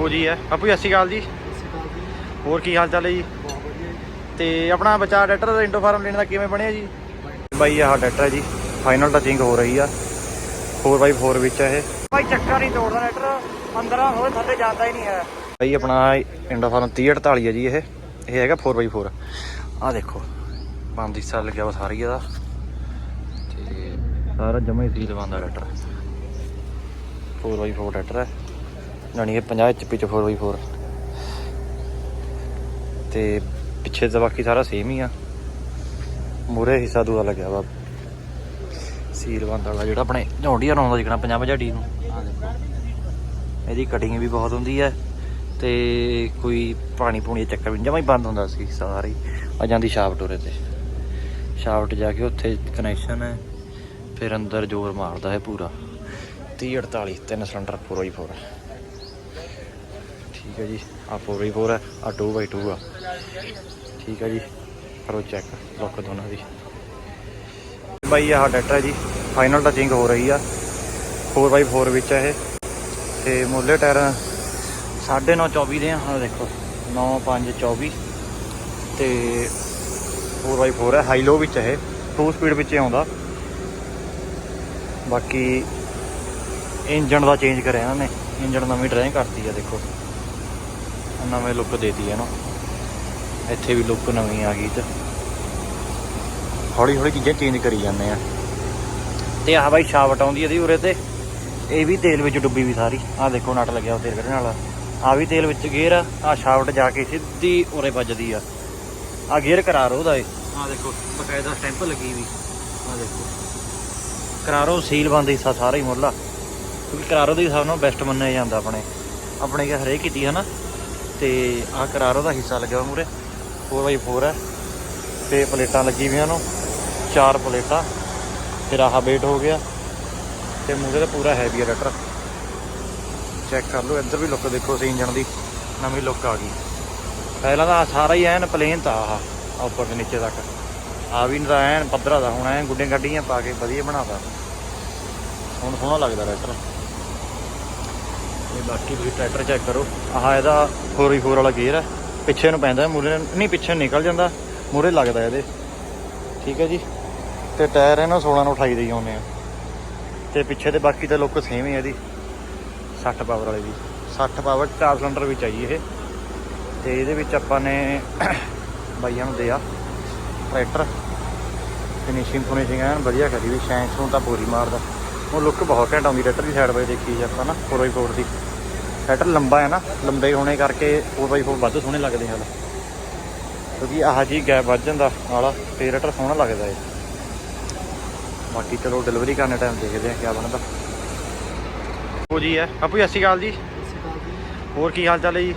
ਹੋ ਜੀ ਹੈ। ਬਾਪੂ ਜੀ ਸਤਿ ਸ਼੍ਰੀ ਅਕਾਲ ਜੀ। ਹੋਰ ਕੀ ਹਾਲ ਚਾਲ ਹੈ ਜੀ? ਤੇ ਆਪਣਾ ਬਚਾ ਡਾਕਟਰ ਦਾ ਇੰਡੋ ਫਾਰਮ ਲੈਣ ਦਾ ਕਿਵੇਂ ਬਣਿਆ ਜੀ? ਬਾਈ ਆਹ ਡਾਕਟਰ ਹੈ ਜੀ। ਫਾਈਨਲ ਟਚਿੰਗ ਹੋ ਰਹੀ ਆ। 4x4 ਵਿੱਚ ਹੈ ਇਹ। ਬਾਈ ਚੱਕਾ ਨਹੀਂ ਤੋੜਦਾ ਡਾਕਟਰ ਅੰਦਰ ਹੋਵੇ ਥੱਲੇ ਜਾਂਦਾ ਹੀ ਨਹੀਂ ਹੈ। ਬਾਈ ਆਪਣਾ ਇੰਡੋ ਫਾਰਮ 3048 ਹੈ ਜੀ ਇਹ। ਇਹ ਹੈਗਾ 4x4 ਆਹ ਦੇਖੋ ਬੰਦ ਹਿੱਸਾ ਲੱਗਿਆ ਵਾ ਸਾਰੀ ਇਹਦਾ। ਤੇ ਸਾਰਾ ਜਮਾ ਹੀ ਸੀਲ ਬੰਦਾ ਡਾਕਟਰ 4x4 ਟਰੈਕਟਰ ਹੈ। ਜਾਣੀ ਕਿ 50 HP ਚ 4x4 ਤੇ ਪਿੱਛੇ ਦਾ ਬਾਕੀ ਸਾਰਾ ਸੇਮ ਹੀ ਆ। ਮੂਰੇ ਹਿੱਸਾ ਦੂਆ ਲੱਗਿਆ ਵਾ। ਸੀਲ ਬੰਦ ਵਾਲਾ ਜਿਹੜਾ ਆਪਣੇ ਝੌਂਡੀਆਂ ਨੂੰ ਆਉਂਦਾ ਜਿਕਣਾ 50 50 ਨੂੰ। ਆਹ ਦੇਖੋ ਇਹਦੀ ਕਟਿੰਗ ਵੀ ਬਹੁਤ ਹੁੰਦੀ ਹੈ ਤੇ ਕੋਈ ਪਾਣੀ ਪੂਣੀ ਦਾ ਚੱਕਰ ਵੀ ਜਮਾ ਹੀ ਬੰਦ ਹੁੰਦਾ ਸੀ ਸਾਰੀ ਆ ਜਾਂਦੀ ਸ਼ਾਫਟ ਉਰੇ ਤੇ। ਸ਼ਾਫਟ ਜਾ ਕੇ ਉੱਥੇ ਕਨੈਕਸ਼ਨ ਹੈ। ਫਿਰ ਅੰਦਰ ਜ਼ੋਰ ਮਾਰਦਾ ਹੈ ਪੂਰਾ। 3048 ਤਿੰਨ ਸਿਲੰਡਰ 4x4 ਠੀਕ ਹੈ ਜੀ ਆ 4x4 ਹੈ ਆ 2x2 ਆ। ਠੀਕ ਹੈ ਜੀ ਕਰੋ ਚੈੱਕ ਲੁੱਕ ਦੋਨਾਂ ਦੀ। ਬਾਈ, ਆਹ ਡਾਕਟਰ ਜੀ ਫਾਈਨਲ ਟਚਿੰਗ ਹੋ ਰਹੀ ਆ। 4x4 ਵਿੱਚ ਹੈ ਇਹ। ਤੇ ਮੁੱਲੇ ਟਾਇਰ 9.5 24 ਦੇ ਆ, ਆਹ ਦੇਖੋ 9 5 24 ਤੇ 4x4 ਹੈ ਹਾਈ ਲੋ ਵਿੱਚ ਹੈ ਇਹ। 2 ਸਪੀਡ ਵਿੱਚ ਆਉਂਦਾ। ਬਾਕੀ ਇੰਜਣ ਦਾ ਚੇਂਜ ਕਰਿਆ ਇਹਨਾਂ। ਨੇ ਇੰਜਨ ਨਵੀਂ ਡਰਾਇੰਗ ਕਰਤੀ ਆ, ਦੇਖੋ। ਨਵੇਂ ਲੁੱਕ ਦੇਤੀ ਹੈ ਨਾ ਇੱਥੇ ਵੀ ਲੁੱਕ ਨਵੀਂ ਆ ਗਈ ਤੇ। ਹੌਲੀ ਹੌਲੀ ਚੀਜ਼ਾਂ ਚੇਂਜ ਕਰੀ ਜਾਂਦੇ ਆ। ਤੇ ਆਹ ਬਾਈ ਸ਼ਾਵਟ ਆਉਂਦੀ ਇਹਦੀ ਉਰੇ ਤੇ। ਇਹ ਵੀ ਤੇਲ ਵਿੱਚ ਡੁੱਬੀ ਵੀ ਸਾਰੀ। ਆਹ ਦੇਖੋ ਨਟ ਲੱਗਿਆ ਉਹ ਤੇਲ ਕੱਢਣ ਵਾਲਾ। ਆ ਵੀ ਤੇਲ ਵਿੱਚ ਗੇਅਰ ਆ, ਆਹ ਛਾਵਟ ਜਾ ਕੇ ਸਿੱਧੀ ਉਰੇ ਵੱਜਦੀ ਆ। ਆ ਗੇਅਰ ਕਰਾਰ ਉਹਦਾ ਏ ਆਹ ਦੇਖੋ, ਬਕਾਇਦਾ ਸਟੈਂਪ ਲੱਗੀ ਵੀ। ਆਹ ਦੇਖੋ। ਕਰਾਰੋ ਸੀਲ ਬੰਦ ਹਿੱਸਾ ਸਾਰਾ ਹੀ ਮੁੱਲਾ ਕਿਉਂਕਿ ਕਰਾਰੋ ਦੇ ਸਭ ਨਾਲੋਂ ਬੈਸਟ ਮੰਨਿਆ ਜਾਂਦਾ ਆਪਣੇ। ਆਪਣੇ ਕਿ ਹਰੇਕ ਕੀਤੀ ਹੈ ਨਾ। ਤੇ ਆਹ ਕਰਾਰੋ ਦਾ ਹਿੱਸਾ ਲੱਗਿਆ ਮੂਰੇ। 4x4 ਹੈ। ਤੇ ਪਲੇਟਾਂ ਲੱਗੀ ਹੋਈਆਂ ਨੂੰ ਚਾਰ ਪਲੇਟਾਂ। ਫਿਰ ਆਹ ਵੇਟ ਹੋ ਗਿਆ। ਤੇ ਮੂਰੇ ਤਾਂ ਪੂਰਾ ਹੈਵੀ ਹੈ ਟਰੈਕਟਰ ਚੈੱਕ ਕਰ ਲਓ, ਇੱਧਰ ਵੀ ਲੁੱਕ ਦੇਖੋ ਸੀ ਇੰਜਨ ਦੀ। ਨਵੀਂ ਲੁੱਕ ਆ ਗਈ। ਪਹਿਲਾਂ ਤਾਂ ਆਹ ਸਾਰਾ ਹੀ ਐਨ ਪਲੇਨ ਤਾਂ ਆਹ ਆਹ ਉੱਪਰ ਤੋਂ ਨੀਚੇ ਤੱਕ। ਆ ਵੀ ਤਾਂ ਐਨ ਪੱਧਰਾ ਦਾ, ਹੁਣ ਐਨ ਗੁੱਡੇ ਗੱਡੀਆਂ ਪਾ ਕੇ ਵਧੀਆ ਬਣਾਤਾ। ਹੁਣ ਸੋਹਣਾ ਲੱਗਦਾ ਰੈਟਰ ਇਹ ਬਾਕੀ ਤੁਸੀਂ ਟਰੈਕਟਰ ਚੈੱਕ ਕਰੋ। ਆਹ ਇਹਦਾ 4x4 ਵਾਲਾ ਗੇਅਰ ਹੈ। ਪਿੱਛੇ ਨੂੰ ਪੈਂਦਾ ਮੂਰੇ ਨਹੀਂ, ਪਿੱਛੇ ਨਿਕਲ ਜਾਂਦਾ। ਮੂਰੇ ਲੱਗਦਾ ਇਹਦੇ। ਠੀਕ ਹੈ ਜੀ। ਤੇ ਟਾਇਰ ਇਹਨਾਂ 16 ਨੂੰ 28 ਦੇ ਹੀ ਆਉਂਦੇ ਆ। ਤੇ ਪਿੱਛੇ ਤੇ ਬਾਕੀ ਤਾਂ ਲੁੱਕ ਸੇਮ ਹੀ ਹੈ ਇਹਦੀ। 60 ਪਾਵਰ ਵਾਲੇ ਦੀ। 60 ਪਾਵਰ ਚਾਰ ਸਿਲੰਡਰ ਵਿੱਚ ਆਈ ਇਹ। ਤੇ ਇਹਦੇ ਵਿੱਚ ਆਪਾਂ ਨੇ ਬਾਈਆਂ ਨੂੰ ਦਿਆ ਟਰੈਕਟਰ। ਫਿਨਿਸ਼ਿੰਗ ਫਿਨਿਸ਼ਿੰਗ ਐਨ ਵਧੀਆ ਕਰੀ ਵੀ, ਸ਼ੈਂਕ ਨੂੰ ਤਾਂ ਪੂਰੀ ਮਾਰਦਾ। ਉਹ ਲੁੱਕ ਬਹੁਤ ਘੈਂਟ ਆਉਂਦੀ, ਟਰੈਕਟਰ ਦੀ ਸਾਈਡ ਬਾਈ ਦੇਖੀ ਜੇ ਆਪਾਂ ਨਾ 4x4 ਦੀ। ਟਰੈਕਟਰ ਲੰਬਾ ਹੈ ਨਾ ਲੰਬੇ ਹੋਣੇ ਕਰਕੇ 4x4 ਵੱਧ ਸੋਹਣੇ ਲੱਗਦੇ ਹਨ। ਕਿਉਂਕਿ ਆਹ ਜੀ ਗੈਪ ਵੱਧ ਜਾਂਦਾ ਵਾਲਾ ਤੇ ਟਰੈਕਟਰ ਸੋਹਣਾ ਲੱਗਦਾ ਹੈ ਬਾਕੀ ਚਲੋ ਡਿਲੀਵਰੀ ਕਰਨ ਟਾਈਮ ਦੇਖਦੇ ਆ ਕੀ ਬਣਦਾ। ਹੋ ਜੀ ਹੈ। ਆਪੂ ਸਤਿ ਸ਼੍ਰੀ ਅਕਾਲ ਜੀ। ਹੋਰ ਕੀ ਹਾਲ ਚਾਲ ਹੈ ਜੀ?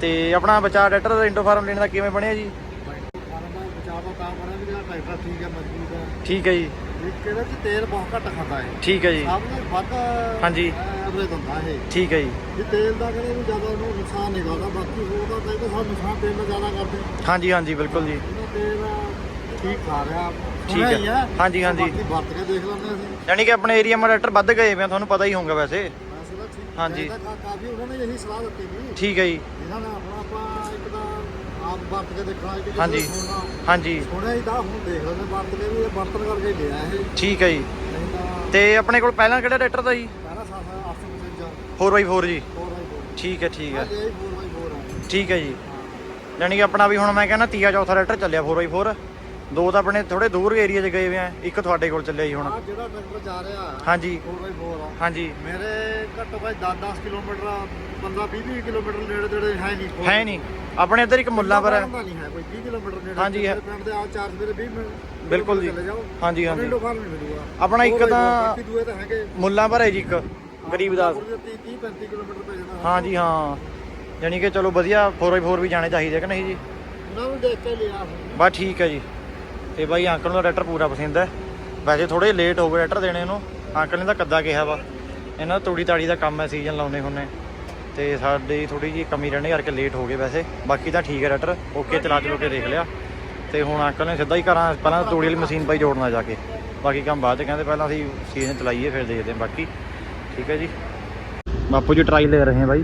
ਤੇ ਆਪਣਾ ਬਚਾ ਟਰੈਕਟਰ ਦਾ ਇੰਡੋ ਫਾਰਮ ਲੈਣ ਦਾ ਕਿਵੇਂ ਬਣਿਆ ਜੀ? ਹੈ ਹੈ। ਠੀਕ ਹੈ ਜੀ। ਇੱਕ ਇਹਦੇ ਚ ਤੇਲ ਬਹੁਤ ਘੱਟ ਖਾਂਦਾ ਹੈ ਠੀਕ ਹੈ ਜੀ। ਸਭ ਨੂੰ ਵੱਧ ਹਾਂਜੀ। ਐਵਰੇਜ ਦਿੰਦਾ ਇਹ। ਠੀਕ ਹੈ ਜੀ। ਜੇ ਤੇਲ ਦਾ ਕਹਿੰਦੇ ਵੀ ਜ਼ਿਆਦਾ ਉਹਨੂੰ ਨੁਕਸਾਨ ਨਹੀਂ ਕਰਦਾ ਬਾਕੀ ਹੋਰ ਦਾ ਕਹਿੰਦੇ ਸਾਨੂੰ ਨੁਕਸਾਨ ਤੇਲ ਦਾ ਜ਼ਿਆਦਾ ਕਰਦੇ। ਹਾਂਜੀ ਹਾਂਜੀ ਬਿਲਕੁਲ ਜੀ। ਇਹਦਾ ਤੇਲ ਠੀਕ ਖਾ ਰਿਹਾ ਠੀਕ ਸੁਣਿਆ ਹੈ। ਹੀ। ਆ। ਹਾਂਜੀ, ਹਾਂਜੀ। ਬਾਕੀ ਵਰਤ ਕੇ ਦੇਖ ਲੈਂਦੇ ਅਸੀਂ। ਯਾਨੀ ਕਿ ਆਪਣੇ ਏਰੀਆ ਮਾ ਟਰੈਕਟਰ ਵੱਧ ਗਏ ਵੇ ਤੁਹਾਨੂੰ ਪਤਾ ਹੀ ਹੋਊਗਾ ਵੈਸੇ। ਹਾਂਜੀ। ਕਾਫੀ ਉਹਨਾਂ ਨੇ ਇਹੀ ਸਲਾਹ ਦਿੱਤੀ ਵੀ ਠੀਕ ਹੈ ਜੀ। ਇਹਨਾਂ ਨੇ ਆਪ ਵਰਤ ਕੇ ਦੇਖਣਾ ਇੱਕ ਹਾਂਜੀ। ਹਾਂਜੀ। ਸੁਣਿਆ ਹੀ ਤਾਂ ਹੁਣ ਦੇਖ ਲੈਂਦੇ ਵਰਤ ਕੇ ਵੀ ਇਹ ਵਰਤਨ ਕਰਕੇ ਲਿਆ ਇਹ। ਠੀਕ ਹੈ ਜੀ। ਨਹੀਂ ਤਾਂ ਤੇ ਆਪਣੇ ਕੋਲ ਪਹਿਲਾਂ ਕਿਹੜਾ ਟਰੈਕਟਰ ਦਾ ਜੀ? ਪਹਿਲਾਂ ਸਾਡਾ 855 4x4 ਜੀ। 4x4 ਠੀਕ ਹੈ ਠੀਕ ਹੈ। ਇਹ 4x4 ਹੈ ਠੀਕ ਹੈ ਜੀ। ਯਾਨੀ ਕਿ ਆਪਣਾ ਵੀ ਹੁਣ ਮੈਂ ਕਹਿੰਦਾ ਤੀਆ ਚੌਥਾ ਟਰੈਕਟਰ ਚੱਲਿਆ 4x4 ਦੋ ਤਾਂ ਆਪਣੇ ਥੋੜੇ ਦੂਰ ਏਰੀਆ 'ਚ ਗਏ ਆ ਇੱਕ ਤੁਹਾਡੇ ਕੋਲ ਚੱਲਿਆ ਜੀ ਹੁਣ। ਆ ਜਿਹੜਾ ਟਰੈਕਟਰ ਜਾ ਰਿਹਾ ਹਾਂਜੀ। 4x4 ਆ। ਹਾਂਜੀ। ਮੇਰੇ ਘੱਟੋ ਘੱਟ 10-10 ਕਿਲੋਮੀਟਰ 15-20 ਕਿਲੋਮੀਟਰ ਨੇੜੇ ਤੇੜੇ ਹੈ ਨਹੀਂ ਹੈ ਨਹੀਂ। ਆਪਣੇ ਇੱਧਰ ਇੱਕ ਮੁੱਲਾਂਪੁਰ ਹੈ। ਹੁੰਦਾ ਨਹੀਂ ਹੈ ਕੋਈ 20 ਕਿਲੋਮੀਟਰ ਨੇੜੇ। ਹਾਂਜੀ, ਹੈ। ਮੇਰੇ ਪਿੰਡ ਦੇ ਆ ਚਾਰ ਸਵੇਰੇ 20 ਮਿੰਟ ਬਿਲਕੁਲ ਜੀ। ਚਲੇ ਜਾਓ। ਹਾਂਜੀ ਹਾਂਜੀ। ਨਹੀਂ ਮਿਲੂਗਾ ਆਪਣਾ ਇੱਕ ਤਾਂ- ਬਾਕੀ ਦੂਏ ਤਾਂ ਹੈਗੇ। ਮੁੱਲਾਂਪੁਰ ਹੈ ਜੀ ਇੱਕ ਗਰੀਬਦਾਸ 30 35 ਕਿਲੋਮੀਟਰ ਪੈ ਜਾਂਦਾ। ਹਾਂਜੀ ਹਾਂ। ਯਾਨੀ ਕਿ ਚਲੋ ਵਧੀਆ 4x4 ਵੀ ਜਾਣੇ ਚਾਹੀਦੇ ਕਿ ਨਹੀਂ ਜੀ? ਉਹਨਾਂ ਨੂੰ ਦੇਖ ਕੇ ਲਿਆ। ਬਸ ਠੀਕ ਹੈ ਜੀ। ਤੇ ਬਾਈ ਅੰਕਲ ਨੂੰ ਟਰੈਕਟਰ ਪੂਰਾ ਪਸੰਦ ਹੈ। ਵੈਸੇ ਥੋੜੇ ਲੇਟ ਹੋ ਗਏ ਟਰੈਕਟਰ ਦੇਣੇ ਨੂੰ। ਅੰਕਲ ਨੇ ਤਾਂ ਕੱਦਾ ਕਿਹਾ ਵਾ। ਇਹਨਾਂ ਦਾ ਤੂੜੀ ਤਾੜੀ ਦਾ ਕੰਮ ਹੈ ਸੀਜ਼ਨ ਲਾਉਂਦੇ ਹੁੰਨੇ ਤੇ ਸਾਡੀ ਥੋੜੀ ਜੀ ਕਮੀ ਰਹਿਣੇ ਕਰਕੇ ਲੇਟ ਹੋ ਗਏ ਵੈਸੇ। ਬਾਕੀ ਤਾਂ ਠੀਕ ਹੈ ਟਰੈਕਟਰ। ਓਕੇ ਚਲਾ ਚਲੋ ਕੇ ਦੇਖ ਲਿਆ। ਤੇ ਹੁਣ ਅੰਕਲ ਨੇ ਸਿੱਧਾ ਹੀ ਘਰਾਂ, ਪਹਿਲਾਂ ਤੂੜੀ ਵਾਲੀ ਮਸ਼ੀਨ ਪਾਈ ਜੋੜਨਾ ਜਾ ਕੇ। ਬਾਕੀ ਕੰਮ ਬਾਅਦ ਚ ਕਹਿੰਦੇ ਪਹਿਲਾਂ ਅਸੀਂ ਸੀਜ਼ਨ ਚਲਾਈਏ, ਫਿਰ ਦੇਖਦੇ ਹਾਂ ਬਾਕੀ। ਠੀਕ ਹੈ ਜੀ। ਬਾਪੂ ਜੀ ਟਰਾਈ ਲੈ ਰਹੇ ਹਾਂ ਬਾਈ।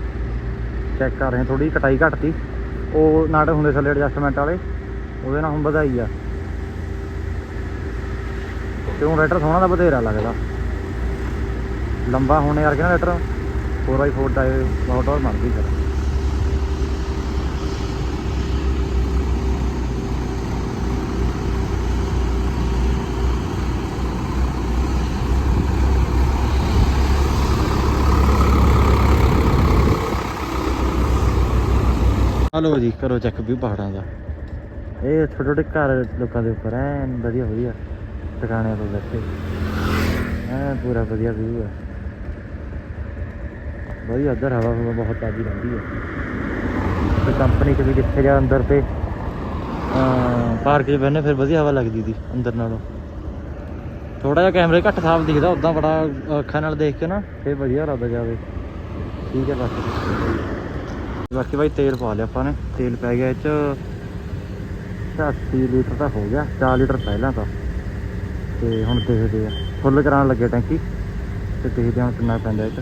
ਚੈੱਕ ਕਰ ਰਹੇ ਥੋੜੀ ਕਟਾਈ ਘਟਤੀ। ਉਹ ਨਾਟਕ ਹੁੰਦੇ ਥੱਲੇ ਐਡਜਸਟਮੈਂਟ ਵਾਲੇ। ਉਹਦੇ ਨਾਲ ਹੁਣ ਵਧਾਈ ਆ। ਹੁਣ ਰੈਟਰ ਸੋਹਣਾ ਦਾ ਬਥੇਰਾ ਲੱਗਦਾ। ਲੰਬਾ ਹੋਣੇ ਕਰਕੇ ਨਾ ਰੈਟਰ? 4x4 ਦਾ ਇਹ ਬਹੁਤ ਹੋਰ ਮੰਨਦੀ ਫਿਰ ਹਲੋ ਜੀ ਕਰੋ ਚੈੱਕ ਵੀ ਪਹਾੜਾਂ ਦਾ। ਇਹ ਛੋਟੇ ਛੋਟੇ ਘਰ ਲੋਕਾਂ ਦੇ ਉੱਪਰ ਐਨ ਵਧੀਆ ਵਧੀਆ ਟਿਕਾਣਿਆਂ ਤੋਂ ਬੈਠੇ ਐ ਪੂਰਾ ਵਧੀਆ ਵਿਊ ਹੈ ਵਧੀਆ ਉੱਧਰ ਹਵਾ ਹਵਾ ਬਹੁਤ ਤਾਜ਼ੀ ਰਹਿੰਦੀ ਹੈ ਤੇ ਕੰਪਨੀ 'ਚ ਵੀ ਜਿੱਥੇ ਜਾ ਅੰਦਰ ਤੇ ਪਾਰਕ 'ਚ ਬੈਠਨੇ ਫਿਰ ਵਧੀਆ ਹਵਾ ਲੱਗਦੀ ਸੀ ਅੰਦਰ ਨਾਲੋਂ। ਥੋੜਾ ਜਿਹਾ ਕੈਮਰੇ ਘੱਟ ਸਾਫ਼ ਦਿਖਦਾ ਉਦਾਂ ਬੜਾ ਅੱਖਾਂ ਨਾਲ ਦੇਖ ਕੇ ਨਾ, ਫਿਰ ਵਧੀਆ ਲੱਗਦਾ ਜਾਵੇ। ਠੀਕ ਹੈ ਬਾਕੀ। ਬਾਕੀ ਬਾਈ ਤੇਲ ਪਾ ਲਿਆ ਆਪਾਂ ਨੇ। ਤੇਲ ਪੈ ਗਿਆ ਇਹ ਚ 80 ਲੀਟਰ ਤਾਂ ਹੋ ਗਿਆ 4 ਲੀਟਰ ਪਹਿਲਾਂ ਤਾਂ। ਤੇ ਹੁਣ ਦੇਖਦੇ ਆ। ਫੁੱਲ ਕਰਾਉਣ ਲੱਗੇ ਟੈਂਕੀ ਤੇ ਦੇਖਦੇ ਹਾਂ ਕਿੰਨਾ ਪੈਂਦਾ ਇਹ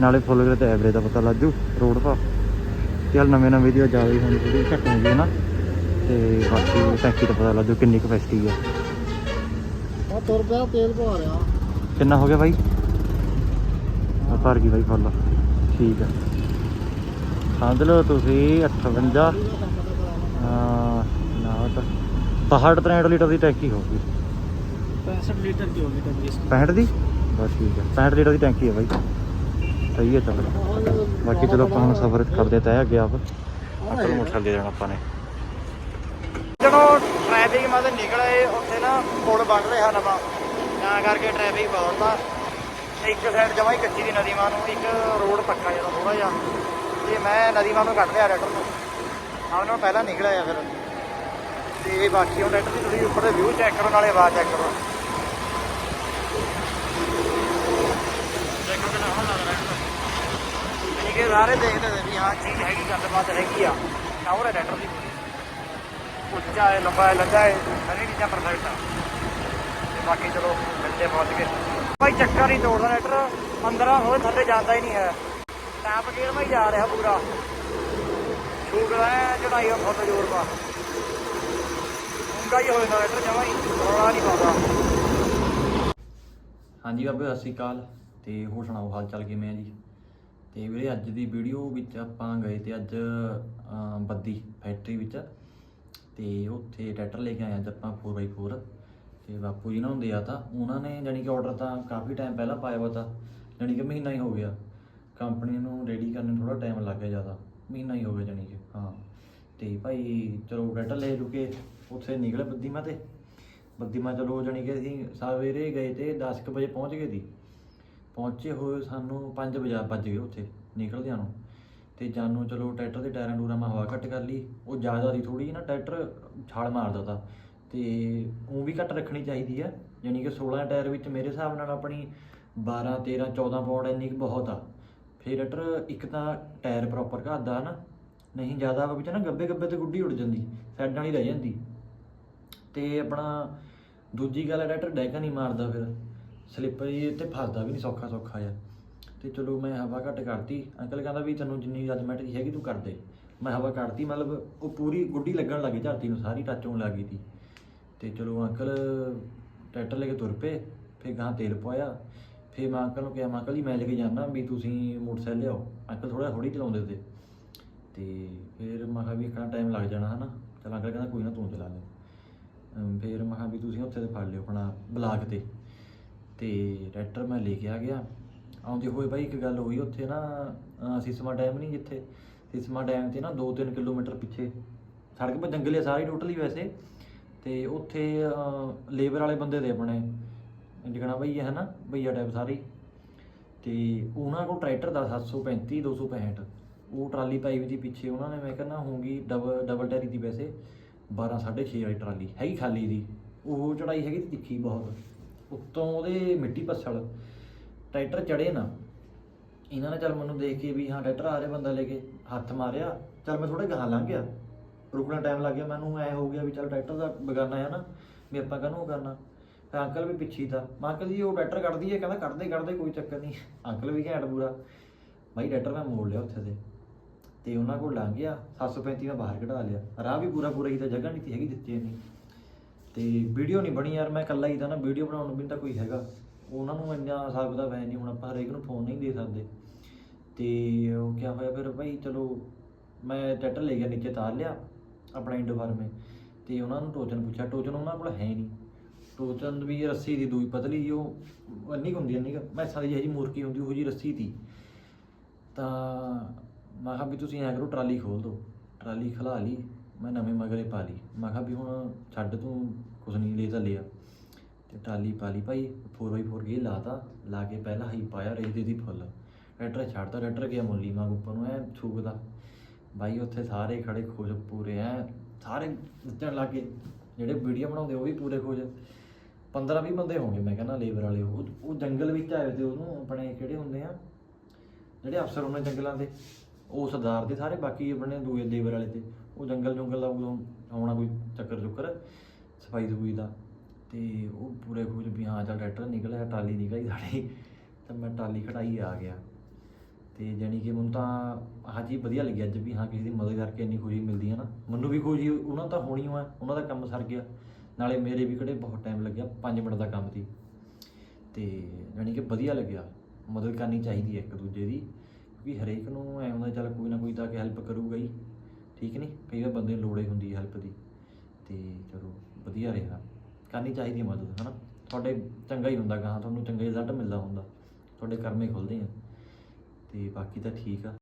ਨਾਲੇ ਫੁੱਲ ਕਰੇ ਤੇ ਐਵਰੇਜ ਦਾ ਪਤਾ ਲੱਗ ਜੂ ਰੋਡ ਪਾ ਚੱਲ ਨਵੇਂ ਨਵੇਂ ਦੀ ਜ਼ਿਆਦਾ ਹੀ ਹੋਣੀ ਥੋੜੀ ਘੱਟ ਹੁੰਦੀ ਹੈ ਨਾ। ਤੇ ਬਾਕੀ ਟੈਂਕੀ ਦਾ ਪਤਾ ਲੱਗ ਜੂ ਕਿੰਨੀ ਕਪੈਸਿਟੀ ਆ। ਆ ਤੁਰ ਪਿਆ ਤੇਲ ਪਵਾ ਰਿਹਾ। ਕਿੰਨਾ ਹੋ ਗਿਆ ਬਾਈ? ਆ ਭਰ ਗਈ ਬਾਈ ਫੁੱਲ। ਠੀਕ ਆ। ਸਮਝ ਲਓ ਤੁਸੀਂ 58 ਹਾਂ ਨਾ ਤਾਂ। 62 63 ਲੀਟਰ ਦੀ ਟੈਂਕੀ ਹੋਊਗੀ। 65 ਲੀਟਰ ਦੀ ਹੋਗੀ ਟੰਕੀ 65 ਦੀ? ਬਸ ਠੀਕ ਹੈ। 65 ਲੀਟਰ ਦੀ ਟੈਂਕੀ ਹੈ ਬਾਈ। ਸਹੀ ਹੈ ਚੱਲ। ਬਾਕੀ ਚਲੋ ਆਪਾਂ ਹੁਣ ਸਫ਼ਰ ਕਰਦੇ ਤੈ ਅੱਗੇ ਆਪ। ਅਕਲ ਮੋਟਰਸਾਈਕਲ ਦੇ ਜਾਣਾ ਆਪਾਂ ਨੇ। ਜਦੋਂ ਟ੍ਰੈਫਿਕ ਮਾ ਨਿਕਲੇ ਉੱਥੇ ਨਾ ਪੁਲ ਬਣ ਰਿਹਾ ਨਵਾਂ ਤਾਂ ਕਰਕੇ ਟ੍ਰੈਫਿਕ ਬਹੁਤ ਆ। ਇੱਕ ਸਾਈਡ ਜਮਾਂ ਹੀ ਕੱਚੀ ਦੀ ਨਦੀ ਮਾਂ ਨੂੰ ਇੱਕ ਰੋਡ ਪੱਕਾ ਜਿਹੜਾ ਥੋੜਾ ਜਿਹਾ। ਤੇ ਮੈਂ ਨਦੀ ਮਾਂ ਨੂੰ ਕੱਢ ਲਿਆ ਰੈਟਰ ਨੂੰ। ਨਾਲ ਨਾਲ ਪਹਿਲਾਂ ਨਿਕਲਿਆ ਫਿਰ। ਤੇ ਬਾਕੀ ਹੁਣ ਰੈਟਰ ਦੀ ਤੁਸੀਂ ਉੱਪਰ ਦੇ ਵਿਊ ਚੈੱਕ ਕਰੋ ਨਾਲੇ ਆਵਾਜ਼ ਚੈੱਕ ਕਰੋ ਦੇਖੋ ਕਿੰਨਾ ਹੌਲਾ ਲੱਗ ਰਿਹਾ ਹੈ ਸਾਰੇ ਦੇਖਦੇ ਨੇ ਵੀ ਹਾਂ ਚੀਜ਼ ਹੈਗੀ, ਗੱਲਬਾਤ ਹੈਗੀ ਆ। ਟਾਵਰ ਹੈ ਰੈਟਰ ਦੀ ਉੱਚਾ ਹੈ, ਲੰਬਾ ਹੈ, ਲੰਗਾ ਹੈ, ਸਾਰੀ ਚੀਜ਼ਾਂ ਪਰਫੈਕਟ ਆ। ਤੇ ਬਾਕੀ ਚਲੋ, ਮਿਲਦੇ ਪਹੁੰਚ ਕੇ ਭਾਈ ਚੱਕਰ ਨਹੀਂ ਤੋੜਦਾ ਰੈਟਰ ਅੰਦਰ ਹੋਵੇ ਥੱਲੇ ਜਾਂਦਾ ਹੀ ਨਹੀਂ ਹੈ। ਟਾਪ ਗੇਅਰ ਮੈਂ ਜਾ ਰਿਹਾ ਪੂਰਾ। ਸ਼ੂਗਰ ਹੈ, ਚੜਾਈ ਬਹੁਤ ਜ਼ੋਰ ਪਾ। ਉਂਗਾ ਹੀ ਹੋ ਜਾਂਦਾ ਰੈਟਰ ਜਮਾ ਹੀ ਰੌਲਾ ਨਹੀਂ ਪਾਉਂਦਾ। ਹਾਂਜੀ ਬਾਬੇ, ਸਤਿ ਸ਼੍ਰੀ ਅਕਾਲ। ਤੇ ਹੋਰ ਸੁਣਾਓ, ਹਾਲ ਚਾਲ ਕਿਵੇਂ ਆ ਜੀ? ਤੇ ਵੀਰੇ ਅੱਜ ਦੀ ਵੀਡੀਓ ਵਿੱਚ ਆਪਾਂ ਗਏ ਤੇ ਅੱਜ ਬੱਦੀ ਫੈਕਟਰੀ ਵਿੱਚ ਤੇ ਉੱਥੇ ਟਰੈਕਟਰ ਲੈ ਕੇ ਆਏ ਅੱਜ ਆਪਾਂ 4x4 ਤੇ ਬਾਪੂ ਜੀ ਨਾਲ ਹੁੰਦੇ ਆ ਤਾਂ ਉਹਨਾਂ ਨੇ ਜਾਨੀ ਕਿ ਆਰਡਰ ਤਾਂ ਕਾਫੀ ਟਾਈਮ ਪਹਿਲਾਂ ਪਾਇਆ ਵਾ ਤਾਂ ਜਾਨੀ ਕਿ ਮਹੀਨਾ ਹੀ ਹੋ ਗਿਆ। ਕੰਪਨੀ ਨੂੰ ਰੈਡੀ ਕਰਨ ਨੂੰ ਥੋੜਾ ਟਾਈਮ ਲੱਗ ਗਿਆ ਜ਼ਿਆਦਾ, ਮਹੀਨਾ ਹੀ ਹੋ ਗਿਆ ਜਾਨੀ ਕਿ, ਹਾਂ। ਤੇ ਭਾਈ ਚਲੋ ਟਰੈਕਟਰ ਲੈ ਲੁਕੇ, ਉੱਥੇ ਨਿਕਲੇ ਬੱਦੀਮਾ ਤੇ ਬੱਦੀਮਾ ਚਲੋ ਜਾਨੀ ਕਿ ਅਸੀਂ ਸਵੇਰੇ ਗਏ ਤੇ 10 ਕੁ ਵਜੇ ਪਹੁੰਚ ਗਏ ਸੀ। ਪਹੁੰਚੇ ਹੋਏ ਸਾਨੂੰ 5 ਵਜੇ ਵੱਜ ਗਏ ਉੱਥੇ ਨਿਕਲਦਿਆਂ ਨੂੰ। ਤੇ ਜਾਨੂੰ ਚਲੋ ਟਰੈਕਟਰ ਦੇ ਟਾਇਰਾਂ ਟੂਰਾਂ ਮੈਂ ਹਵਾ ਘੱਟ ਕਰ ਲਈ। ਉਹ ਜ਼ਿਆਦਾ ਦੀ ਥੋੜੀ ਨਾ ਟਰੈਕਟਰ ਛਾਲ ਮਾਰਦਾ ਤਾ ਤੇ ਉਹ ਵੀ ਘੱਟ ਰੱਖਣੀ ਚਾਹੀਦੀ ਆ। ਯਾਨੀ ਕਿ 16 ਟਾਇਰ ਵਿੱਚ ਮੇਰੇ ਹਿਸਾਬ ਨਾਲ ਆਪਣੀ 12 13 14 ਪਾਉਂਡ ਇੰਨੀ ਕੁ ਬਹੁਤ ਆ। ਫਿਰ ਟਰੈਕਟਰ ਇੱਕ ਤਾਂ ਟਾਇਰ ਪ੍ਰੋਪਰ ਘੱਦਾ ਨਾ, ਨਹੀਂ ਜ਼ਿਆਦਾ ਵਿੱਚ ਨਾ ਗੱਬੇ ਗੱਬੇ ਤੇ ਗੁੱਡੀ ਉੱਡ ਜਾਂਦੀ ਸਾਈਡਾਂ ਵਾਲੀ ਰਹਿ ਜਾਂਦੀ। ਤੇ ਆਪਣਾ ਦੂਜੀ ਗੱਲ ਹੈ ਟਰੈਕਟਰ ਡੈਕਾ ਨਹੀਂ ਮਾਰਦਾ ਫਿਰ। ਸਲਿੱਪ ਜੀ ਤੇ ਫਸਦਾ ਵੀ ਨਹੀਂ ਸੌਖਾ ਸੌਖਾ ਆ ਤੇ ਚਲੋ ਮੈਂ ਹਵਾ ਘੱਟ ਕਰਤੀ। ਅੰਕਲ ਕਹਿੰਦਾ ਵੀ ਤੈਨੂੰ ਜਿੰਨੀ ਜਜਮੈਂਟ ਦੀ ਹੈਗੀ ਤੂੰ ਕਰ ਦੇ। ਮੈਂ ਹਵਾ ਕੱਢਤੀ ਮਤਲਬ ਉਹ ਪੂਰੀ ਗੁੱਡੀ ਲੱਗਣ ਲੱਗੀ ਧਰਤੀ ਨੂੰ, ਸਾਰੀ ਟੱਚ ਹੋਣ ਲੱਗੀ ਤੀ ਤੇ ਚਲੋ ਅੰਕਲ ਟਰੈਕਟਰ ਲੈ ਕੇ ਤੁਰ ਪਏ, ਫਿਰ ਗਾਂ ਤੇਲ ਪਵਾਇਆ। ਫਿਰ ਮੈਂ ਅੰਕਲ ਨੂੰ ਕਿਹਾ, ਮੈਂ ਅੰਕਲ ਜੀ, ਮੈਂ ਲੈ ਕੇ ਜਾਣਾ ਵੀ ਤੁਸੀਂ ਮੋਟਰਸਾਈਕਲ ਲਿਆਓ। ਅੰਕਲ ਥੋੜਾ ਹੌਲੀ ਚਲਾਉਂਦੇ ਤੇ ਤੇ ਫਿਰ ਮੈਂ ਕਿਹਾ ਵੀ ਇੱਕ ਟਾਈਮ ਲੱਗ ਜਾਣਾ, ਹਨਾ? ਚਲ ਅੰਕਲ ਕਹਿੰਦਾ ਕੋਈ ਨਾ ਤੂੰ ਚਲਾ ਲੈ। ਫਿਰ ਮੈਂ ਕਿਹਾ ਵੀ ਤੁਸੀਂ ਉੱਥੇ ਤੇ ਫੜ ਲਿਓ ਆਪਣਾ ਬਲਾਕ ਤੇ। ਤੇ ਟਰੈਕਟਰ ਮੈਂ ਲੈ ਕੇ ਆ ਗਿਆ। ਆਉਂਦੇ ਹੋਏ ਬਾਈ ਇੱਕ ਗੱਲ ਹੋਈ, ਉੱਥੇ ਨਾ, ਅਹ, ਸਿਸਮਾ ਡੈਮ ਨਹੀਂ ਜਿੱਥੇ? ਸਿਸਮਾ ਡੈਮ ਤੇ ਨਾ 2-3 ਕਿਲੋਮੀਟਰ ਪਿੱਛੇ। ਸੜਕ 'ਤੇ ਜੰਗਲ ਹੈ ਸਾਰੀ ਟੋਟਲੀ ਵੈਸੇ। ਤੇ ਉੱਥੇ ਲੇਬਰ ਵਾਲੇ ਬੰਦੇ ਦੇ ਆਪਣੇ। ਜਿਗਣਾ ਬਈ ਹੈ ਨਾ ਭਈਆ ਟਾਈਪ ਸਾਰੀ। ਤੇ ਉਹਨਾਂ ਕੋਲ ਟਰੈਕਟਰ ਦਾ 735 265 ਉਹ ਟਰਾਲੀ ਪਾਈ ਵੀ ਦੀ ਪਿੱਛੇ, ਉਹਨਾਂ ਨੇ ਮੈਂ ਕਹਿੰਦਾ ਹੋਊਗੀ ਡਬਲ ਡਬਲ ਟੈਰੀ ਦੀ ਵੈਸੇ। 12 6.5 ਵਾਲੀ ਟਰਾਲੀ, ਹੈਗੀ ਖਾਲੀ ਦੀ। ਉਹ ਚੜਾਈ ਹੈਗੀ ਤੇ ਤਿੱਖੀ ਬਹੁਤ। ਉੱਤੋਂ ਉਹਦੇ ਮਿੱਟੀ ਪੱਸਲ ਟਰੈਕਟਰ ਚੜੇ ਨਾ, ਇਹਨਾਂ ਨੇ ਚੱਲ ਮੈਨੂੰ ਦੇਖ ਕੇ ਵੀ ਹਾਂ ਟਰੈਕਟਰ ਆ ਰਿਹਾ ਬੰਦਾ ਲੈ ਕੇ, ਹੱਥ ਮਾਰਿਆ, ਚੱਲ ਮੈਂ ਥੋੜਾ ਗਾਹਾਂ ਲੰਘ ਗਿਆ। ਰੁਕਣਾ ਟਾਈਮ ਲੱਗ ਗਿਆ, ਮੈਨੂੰ ਐ ਹੋ ਗਿਆ ਵੀ ਚੱਲ ਟਰੈਕਟਰ ਦਾ ਬਗਾਨਾ ਹੈ ਨਾ, ਵੀ ਆਪਾਂ ਕਾਹਨੂੰ ਉਹ ਕਰਨਾ? ਤੇ ਅੰਕਲ ਵੀ ਪਿੱਛੇ ਹੀ ਤਾਂ, ਮੈਂ ਅੰਕਲ ਜੀ ਉਹ ਟਰੈਕਟਰ ਕੱਢਦੀ ਹੈ, ਕਹਿੰਦਾ ਕੱਢਦੇ ਕੱਢਦੇ, ਕੋਈ ਚੱਕਰ ਨਹੀਂ। ਅੰਕਲ ਵੀ ਘੈਂਟ ਪੂਰਾ ਬਾਈ ਟਰੈਕਟਰ ਮੈਂ ਮੋੜ ਲਿਆ ਉੱਥੇ ਦੇ, ਤੇ ਉਹਨਾਂ ਕੋਲ ਲੰਘ ਗਿਆ 735 ਮੈਂ ਬਾਹਰ ਕਢਾ ਲਿਆ। ਰਾਹ ਵੀ ਪੂਰਾ ਪੂਰਾ ਹੀ ਤਾਂ ਜਗ੍ਹਾ ਨਹੀਂ ਸੀ, ਹੈਗੀ ਦਿੱਤੀ ਨਹੀਂ ਤੇ ਵੀਡੀਓ ਨਹੀਂ ਬਣੀ ਯਾਰ, ਮੈਂ ਇਕੱਲਾ ਹੀ ਤਾਂ ਨਾ ਵੀਡੀਓ ਬਣਾਉਣ ਨੂੰ ਵੀ ਤਾਂ ਕੋਈ ਹੈਗਾ। ਉਹਨਾਂ ਨੂੰ ਇੰਨਾ ਹਿਸਾਬ ਦਾ ਵੈ ਨਹੀਂ, ਹੁਣ ਆਪਾਂ ਹਰੇਕ ਨੂੰ ਫੋਨ ਨਹੀਂ ਦੇ ਸਕਦੇ। ਤੇ ਉਹ ਕਿਆ ਹੋਇਆ ਫਿਰ ਭਾਈ ਚਲੋ ਮੈਂ ਟੈਟਰ ਲੈ ਗਿਆ, ਨੀਚੇ ਤਾਰ ਲਿਆ ਆਪਣਾ ਇੰਡੋ ਫਾਰਮੇ ਤੇ ਉਹਨਾਂ ਨੂੰ ਟੋਚਨ ਪੁੱਛਿਆ, ਟੋਚਨ ਉਹਨਾਂ ਕੋਲ ਹੈ ਨਹੀਂ। ਟੋਚਨ ਵੀ ਰੱਸੀ ਦੀ ਦੂਈ ਪਤਲੀ ਜਿਹੀ ਉਹ ਇੰਨੀ ਕੁ ਹੁੰਦੀ ਇੰਨੀ ਕੁ ਮੈਸਾਂ ਦੀ ਜਿਹੀ ਮੂਰਕੀ ਹੁੰਦੀ, ਉਹ ਜੀ ਰੱਸੀ ਦੀ ਤਾਂ ਮੈਂ ਕਿਹਾ ਵੀ ਤੁਸੀਂ ਐਂ ਕਰੋ, ਟਰਾਲੀ ਖੋਲ ਦਿਓ। ਟਰਾਲੀ ਖਲਾ ਲਈ। ਮੈਂ ਨਵੇਂ ਮਗਰੇ ਪਾ ਲਈ। ਮੈਂ ਕਿਹਾ ਵੀ ਹੁਣ ਛੱਡ ਤੂੰ, ਕੁਛ ਨਹੀਂ ਲੈ ਤਾਂ ਲਿਆ। ਤੇ ਟਾਲੀ ਪਾ ਲਈ ਭਾਈ 4x4 ਗੇ ਲਾਤਾ, ਲਾ ਕੇ ਪਹਿਲਾਂ ਹੀ ਪਾਇਆ ਰੇਤੇ ਦੀ ਫੁੱਲ। ਟਰੈਕਟਰ ਛੱਡਤਾ, ਟਰੈਕਟਰ ਗਿਆ ਮੁੱਲੀ ਮਾਗ ਉੱਪਰ ਨੂੰ, ਐ ਛੂਕਦਾ ਬਾਈ ਉੱਥੇ ਸਾਰੇ ਖੜੇ ਖੁਸ਼, ਪੂਰੇ ਐ, ਸਾਰੇ ਨੱਚਣ ਲੱਗੇ ਜਿਹੜੇ ਵੀਡੀਓ ਬਣਾਉਂਦੇ ਉਹ ਵੀ ਪੂਰੇ ਖੁਸ਼। 15 20 ਬੰਦੇ ਹੋਣਗੇ, ਮੈਂ ਕਹਿੰਦਾ ਲੇਬਰ ਵਾਲੇ, ਉਹ ਉਹ ਜੰਗਲ ਵਿੱਚ ਆਏ ਤੇ ਉਹਨੂੰ ਆਪਣੇ ਕਿਹੜੇ ਹੁੰਦੇ ਆ? ਜਿਹੜੇ ਅਫਸਰ ਹੁੰਦੇ ਜੰਗਲਾਂ ਦੇ। ਉਹ ਸਰਦਾਰ ਦੇ ਸਾਰੇ, ਬਾਕੀ ਆਪਣੇ ਦੂਏ ਲੇਬਰ ਵਾਲੇ ਤੇ। ਉਹ ਜੰਗਲ ਜੰਗਲ ਦਾ ਉਦੋਂ ਆਉਣਾ ਕੋਈ ਚੱਕਰ ਚੁੱਕਰ, ਸਫ਼ਾਈ ਸਫੂਈ ਦਾ। ਤੇ ਉਹ ਪੂਰੇ ਖੁਸ਼ ਵੀ ਹਾਂ, ਚੱਲ ਟਰੈਕਟਰ ਨਿਕਲਿਆ, ਟਰਾਲੀ ਨਿਕਲੀ ਸਾਡੀ, ਤਾਂ ਮੈਂ ਟਰਾਲੀ ਖੜਾਈ ਆ ਗਿਆ। ਤੇ ਜਾਣੀ ਕਿ ਮੈਨੂੰ ਤਾਂ ਆਹ ਵਧੀਆ ਲੱਗਿਆ, ਅੱਜ ਵੀ ਹਾਂ, ਕਿਸੇ ਦੀ ਮਦਦ ਕਰਕੇ ਇੰਨੀ ਖੁਸ਼ੀ ਮਿਲਦੀ ਹੈ ਨਾ। ਮੈਨੂੰ ਵੀ ਖੁਸ਼ੀ, ਉਹਨਾਂ ਤਾਂ ਹੋਣੀ ਹੋਆ ਉਹਨਾਂ ਦਾ ਕੰਮ ਸਰ ਗਿਆ। ਨਾਲੇ ਮੇਰੇ ਵੀ ਕਿਹੜੇ ਬਹੁਤ ਟਾਈਮ ਲੱਗਿਆ 5 ਮਿੰਟ ਦਾ ਕੰਮ ਸੀ। ਤੇ ਜਾਣੀ ਕਿ ਵਧੀਆ ਲੱਗਿਆ, ਮਦਦ ਕਰਨੀ ਚਾਹੀਦੀ ਹੈ ਇੱਕ ਦੂਜੇ ਦੀ। ਕਿਉਂਕਿ ਹਰੇਕ ਨੂੰ ਐਂ ਹੁੰਦਾ ਚੱਲ ਕੋਈ ਨਾ ਕੋਈ ਤਾਂ ਕਿ ਹੈਲਪ ਕਰੂਗਾ ਹੀ। ਠੀਕ ਨਹੀਂ ਕਈ ਵਾਰ ਬੰਦੇ ਨੂੰ ਲੋੜ ਹੀ ਹੁੰਦੀ ਹੈ ਹੈਲਪ ਦੀ। ਤੇ ਚਲੋ, ਵਧੀਆ ਰਿਹਾ। ਕਰਨੀ ਚਾਹੀਦੀ ਹੈ ਮਦਦ, ਹਨਾ? ਤੁਹਾਡੇ ਚੰਗਾ ਹੀ ਹੁੰਦਾ ਗਾਹਾਂ ਤੁਹਾਨੂੰ ਚੰਗਾ ਰਿਜ਼ਲਟ ਮਿਲਦਾ ਹੁੰਦਾ। ਤੁਹਾਡੇ ਕਰਮੇ ਖੁੱਲਦੇ ਆ। ਤੇ ਬਾਕੀ ਤਾਂ ਠੀਕ ਆ।